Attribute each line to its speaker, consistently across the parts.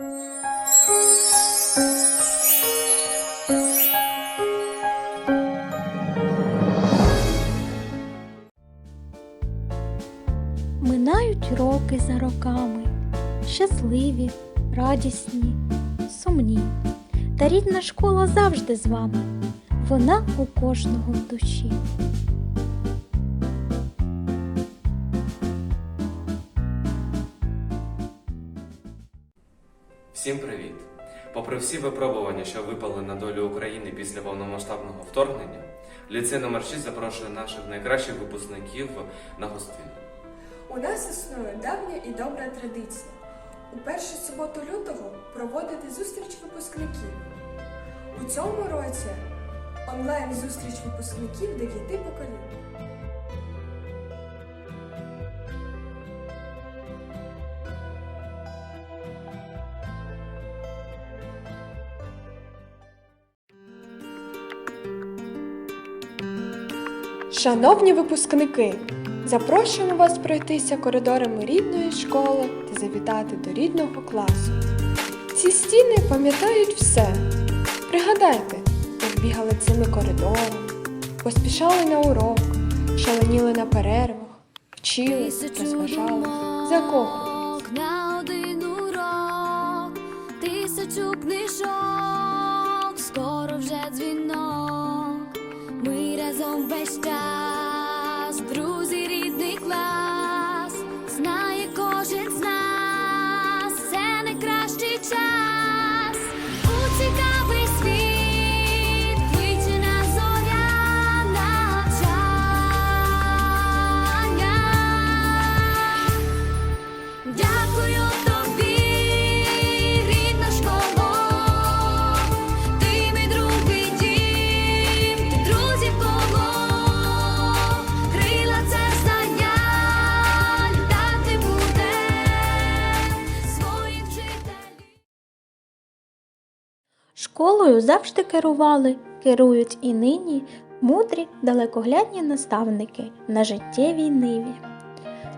Speaker 1: Минають роки за роками, щасливі, радісні, сумні. Та рідна школа завжди з вами, вона у кожного в душі.
Speaker 2: Всім привіт! Попри всі випробування, що випали на долю України після повномасштабного вторгнення, ліцей номер 6 запрошує наших найкращих випускників на гостину.
Speaker 3: У нас існує давня і добра традиція. У першу суботу лютого проводити зустріч випускників. У цьому році онлайн зустріч випускників дев'яти поколінь. Шановні випускники, запрошуємо вас пройтися коридорами рідної школи та завітати до рідного класу. Ці стіни пам'ятають все. Пригадайте, як бігали цими коридорами, поспішали на урок, шаленіли на перервах, вчили, розважали, закохували.
Speaker 4: тисячу книжок, Ми разом весь
Speaker 1: Школою завжди керували, керують і нині мудрі далекоглядні наставники на життєвій ниві.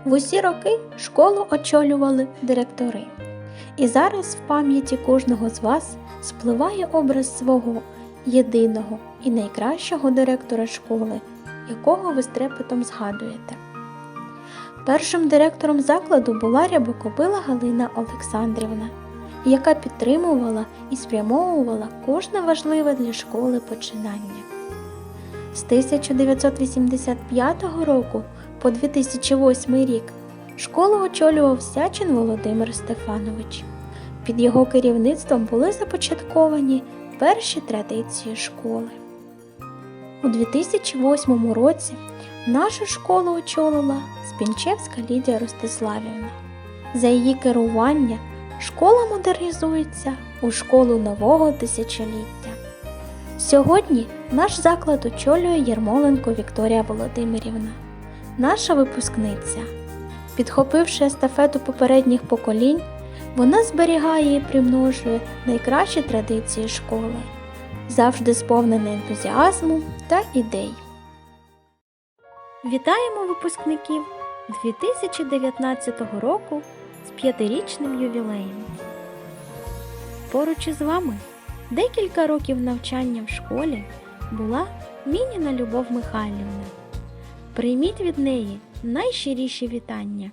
Speaker 1: В усі роки школу очолювали директори. І зараз в пам'яті кожного з вас спливає образ свого єдиного і найкращого директора школи, якого ви з трепетом згадуєте. Першим директором закладу була Рябокопила Галина Олександрівна, яка підтримувала і спрямовувала кожне важливе для школи починання. З 1985 року по 2008 рік школу очолював Сячин Володимир Стефанович. Під його керівництвом були започатковані перші традиції школи. У 2008 році нашу школу очолила Спінчевська Лідія Ростиславівна. За її керування школа модернізується у школу нового тисячоліття. Сьогодні наш заклад очолює Єрмоленко Вікторія Володимирівна, наша випускниця. Підхопивши естафету попередніх поколінь, вона зберігає і примножує найкращі традиції школи, завжди сповнена ентузіазму та ідей. Вітаємо випускників 2019 року з п'ятирічним ювілеєм. Поруч із вами декілька років навчання в школі була Мініна Любов Михайлівна. Прийміть від неї найщиріші вітання.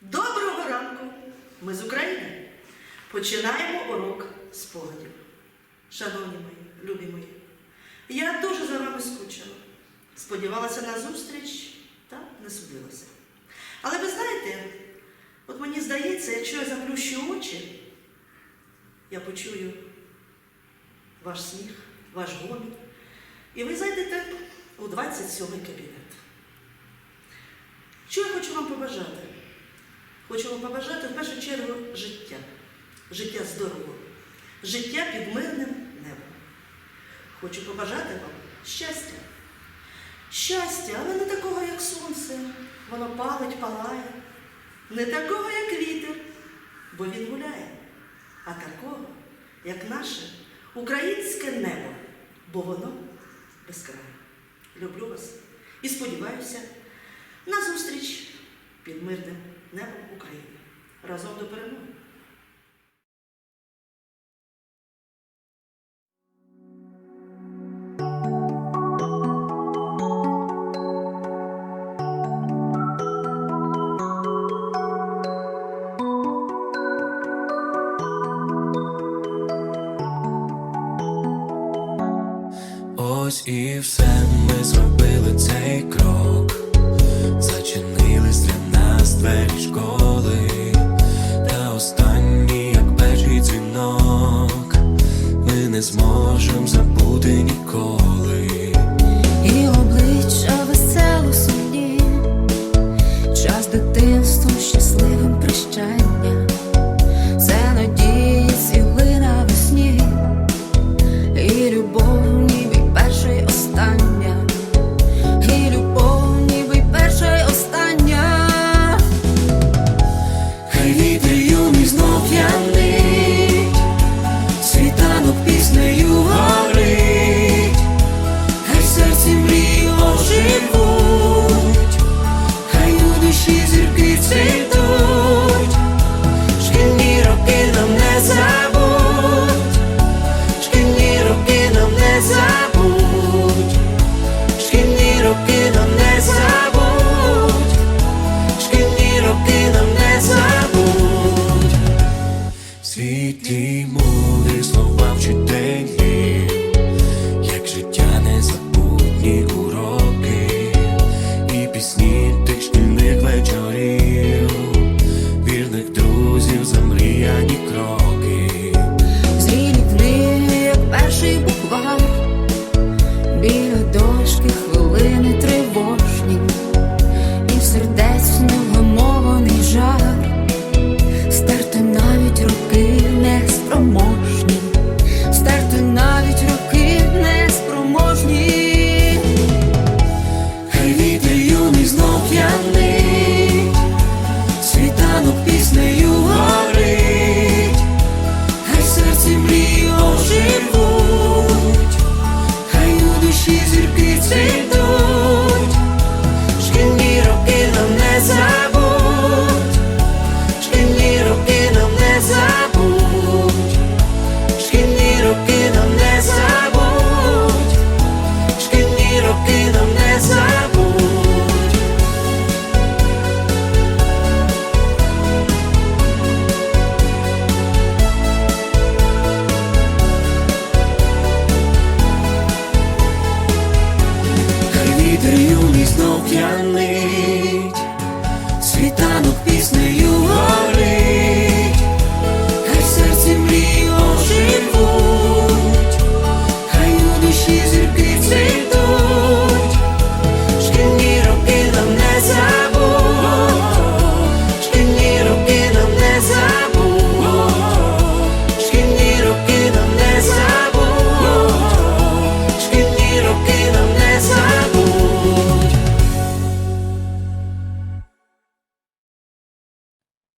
Speaker 5: Доброго ранку! Ми з України. Починаємо урок спогадів. Шановні мої, любі мої, я дуже за вами скучила. Сподівалася на зустріч та не судилася. Але ви знаєте, от мені здається, якщо я заплющу очі, я почую ваш сміх, ваш гомін, і ви зайдете у 27 кабінет. Що я хочу вам побажати? Хочу вам побажати в першу чергу життя, життя здорового, життя під мирним небом. Хочу побажати вам щастя. Щастя, але не такого, як сонце, воно палить, палає, не такого, як вітер, бо він гуляє, а такого, як наше українське небо, бо воно безкрає. Люблю вас і сподіваюся на зустріч під мирним небом України. Разом до перемоги!
Speaker 6: Зможем забути ніколи.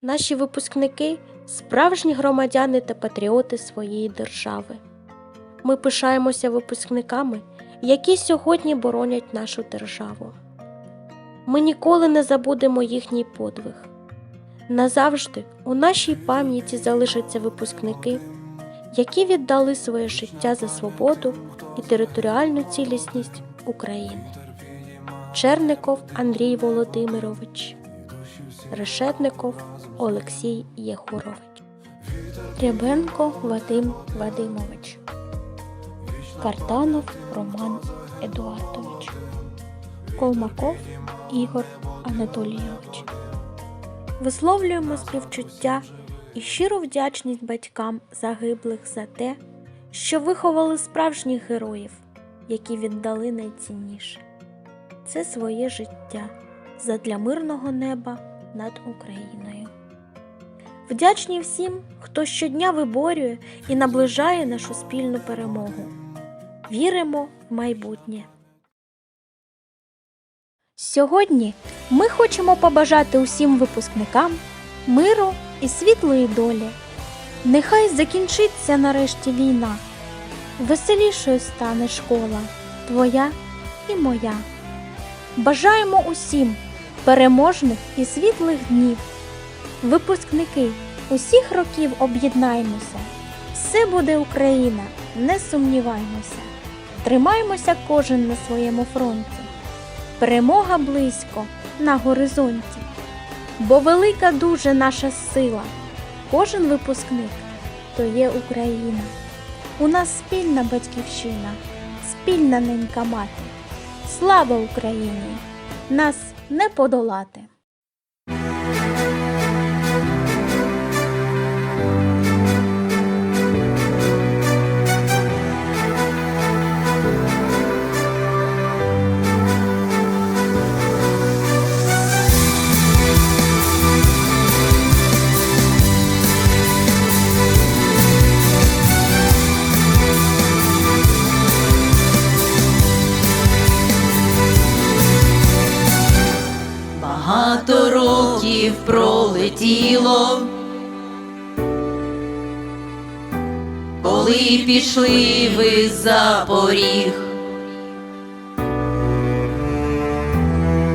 Speaker 1: Наші випускники справжні громадяни та патріоти своєї держави. Ми пишаємося випускниками, які сьогодні боронять нашу державу. Ми ніколи не забудемо їхній подвиг. Назавжди у нашій пам'яті залишаться випускники, які віддали своє життя за свободу і територіальну цілісність України. Черников Андрій Володимирович. Решетников Олексій Єгорович, Рябенко Вадим Вадимович, Картанов Роман Едуардович, Колмаков Ігор Анатолійович. Висловлюємо співчуття і щиру вдячність батькам загиблих за те, що виховали справжніх героїв, які віддали найцінніше це своє життя задля мирного неба над Україною. Вдячні всім, хто щодня виборює і наближає нашу спільну перемогу. Віримо в майбутнє. Сьогодні ми хочемо побажати усім випускникам миру і світлої долі. Нехай закінчиться нарешті війна. Веселішою стане школа твоя і моя. Бажаємо усім переможних і світлих днів. Випускники усіх років об'єднаймося. Все буде Україна, не сумніваймося. Тримаймося кожен на своєму фронті. Перемога близько на горизонті. Бо велика дуже наша сила. Кожен випускник то є Україна. У нас спільна батьківщина. спільна ненька мати. Слава Україні! Нас не подолати!
Speaker 7: Коли пішли ви за поріг.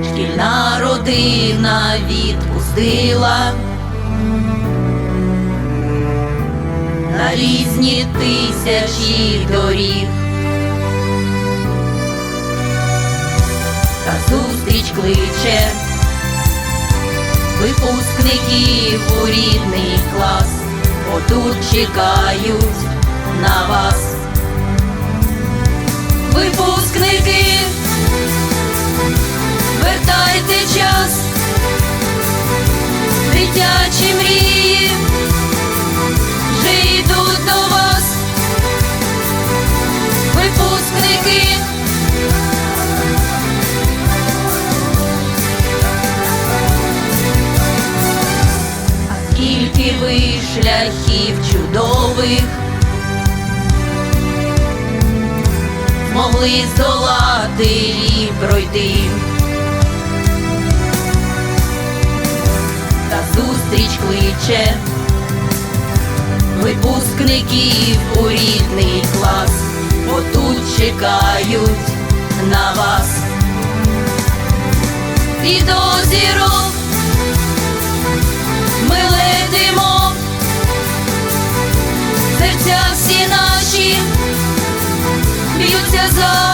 Speaker 7: Шкільна родина відпустила на різні тисячі доріг. Та зустріч кличе випускників у рідний клас, отут чекають на вас. Випускники, вертайте час, дитячі мрії, вже йдуть до вас. Випускники. сили здолати і пройти. Та зустріч кличе випускників у рідний клас, бо тут чекають на вас. І до зірок ми летимо, серця всі нас. years old.